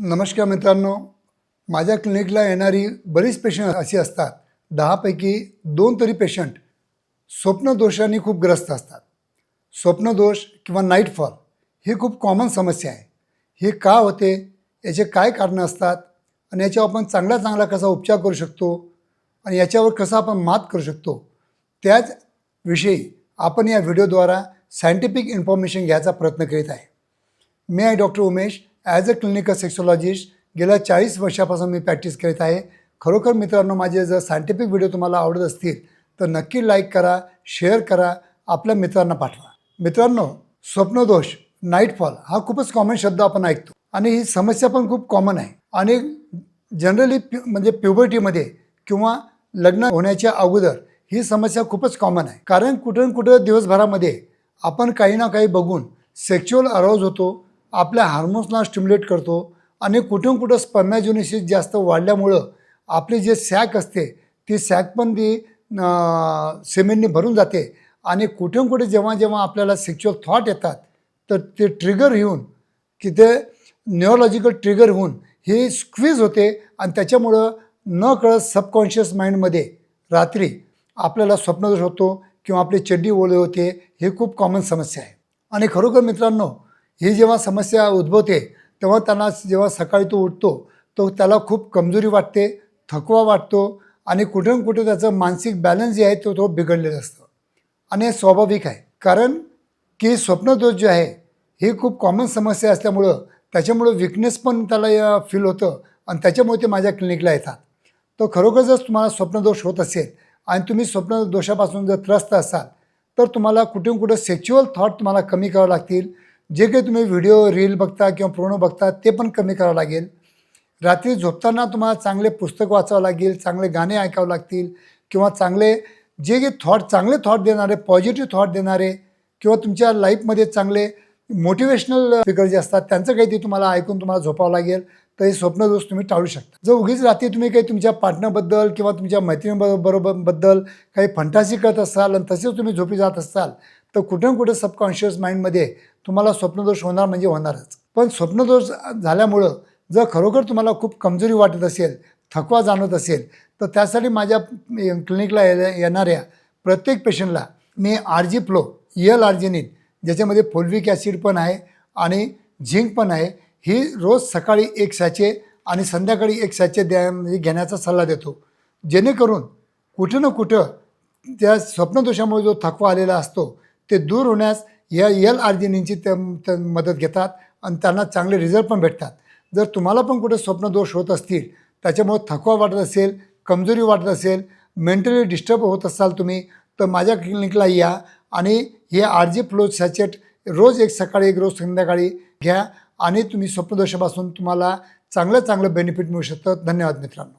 नमस्कार मित्रांनो. माझ्या क्लिनिकला येणारी बरीच पेशंट अशी असतात. दहापैकी दोन तरी पेशंट स्वप्नदोषाने खूप ग्रस्त असतात. स्वप्नदोष किंवा नाईट फॉल ही खूप कॉमन समस्या आहे. हे का होते? याचे काय कारणं असतात? आणि याच्यावर आपण चांगला चांगला कसा उपचार करू शकतो? आणि याच्यावर कसा आपण मात करू शकतो? त्याच विषयी आपण या व्हिडिओद्वारा सायंटिफिक इन्फॉर्मेशन घ्यायचा प्रयत्न करीत आहे. मी आहे doctor Umesh as a clinical sexologist गेल्या चाळीस वर्षापासून मी प्रॅक्टिस करीत आहे. खरोखर मित्रांनो माझे जर सायंटिफिक व्हिडिओ तुम्हाला आवडत असतील तर नक्की लाईक करा शेअर करा आपल्या मित्रांना पाठवा. मित्रांनो स्वप्नदोष नाईटफॉल हा खूपच कॉमन शब्द आपण ऐकतो. आणि ही समस्या पण खूप कॉमन आहे. आणि जनरली प्यु म्हणजे प्युबर्टीमध्ये किंवा लग्न होण्याच्या अगोदर ही समस्या खूपच कॉमन आहे. कारण कुठं कुठं दिवसभरामध्ये आपण काही ना काही बघून सेक्च्युअल अराउज होतो आपल्या हार्मोन्सना स्टिम्युलेट करतो आणि कुठून कुठं स्पर्मॅज्युनिसिस जास्त वाढल्यामुळं आपली जे सॅक असते ती सॅक पण ती सिमेंटने भरून जाते आणि कुठून कुठे जेव्हा जेव्हा आपल्याला सेक्च्युअल थॉट येतात तर ते ट्रिगर होऊन की ते न्यूरोलॉजिकल ट्रिगर होऊन हे स्क्वीज होते आणि त्याच्यामुळं न कळत सबकॉन्शियस माइंडमध्ये रात्री आपल्याला स्वप्नदोष होतो किंवा आपली चड्डी ओले होते हे खूप कॉमन समस्या आहे. आणि खरोखर मित्रांनो ही जेव्हा समस्या उद्भवते तेव्हा त्यांना जेव्हा सकाळी तो उठतो तो त्याला खूप कमजोरी वाटते थकवा वाटतो आणि कुठे ना कुठे त्याचं मानसिक बॅलन्स जे आहे तो तो बिघडलेलं असतं. आणि हे स्वाभाविक आहे. कारण की स्वप्नदोष जे आहे ही खूप कॉमन समस्या असल्यामुळं त्याच्यामुळं विकनेस पण त्याला फील होतं आणि त्याच्यामुळे ते माझ्या क्लिनिकला येतात. तर खरोखर जर तुम्हाला स्वप्नदोष होत असेल आणि तुम्ही स्वप्नदोषापासून जर त्रस्त असाल तर तुम्हाला कुठून कुठं सेक्च्युअल थॉट तुम्हाला कमी करावं लागतील. जे काही तुम्ही व्हिडिओ रील बघता किंवा प्रोनो बघता ते पण कमी करावं लागेल. रात्री झोपताना तुम्हाला चांगले पुस्तक वाचावं लागेल चांगले गाणे ऐकावं लागतील किंवा चांगले जे काही थॉट चांगले थॉट देणारे पॉझिटिव्ह थॉट देणारे किंवा तुमच्या लाईफमध्ये चांगले मोटिवेशनल स्पीकर जे असतात त्यांचं काही ते तुम्हाला ऐकून तुम्हाला झोपावं लागेल. तर हे स्वप्नदोष तुम्ही टाळू शकता. जर उगीच रात्री तुम्ही काही तुमच्या पार्टनरबद्दल किंवा तुमच्या मैत्रिणीबरोबरबद्दल काही फंटासी करत असाल आणि तसेच तुम्ही झोपी जात असाल तर कुठे कुठे सबकॉन्शियस माइंडमध्ये तुम्हाला स्वप्नदोष होणार म्हणजे होणारच. पण स्वप्नदोष झाल्यामुळं जर खरोखर तुम्हाला खूप कमजोरी वाटत असेल थकवा जाणवत असेल तर त्यासाठी माझ्या क्लिनिकला ये येणाऱ्या प्रत्येक पेशंटला मी R G Flo L arginine ज्याच्यामध्ये फोल्विक ॲसिड पण आहे आणि झिंक पण आहे ही रोज सकाळी एक सॅचे आणि संध्याकाळी एक सॅचे द्या म्हणजे घेण्याचा सल्ला देतो. जेणेकरून कुठं ना कुठं त्या स्वप्नदोषामुळे जो थकवा आलेला असतो ते दूर होण्यास या यल आर्जिनींची त्या मदत घेतात आणि त्यांना चांगले रिझल्ट पण भेटतात. जर तुम्हाला पण कुठे स्वप्नदोष होत असतील त्याच्यामुळे थकवा वाटत असेल कमजोरी वाटत असेल मेंटली डिस्टर्ब होत असाल तुम्ही तर माझ्या क्लिनिकला या आणि हे आर जी फ्लो सॅचेट रोज एक सकाळी एक रोज संध्याकाळी घ्या. आणि तुम्ही स्वप्नदोषापासून तुम्हाला चांगलं चांगलं बेनिफिट मिळू शकतं. धन्यवाद मित्रांनो.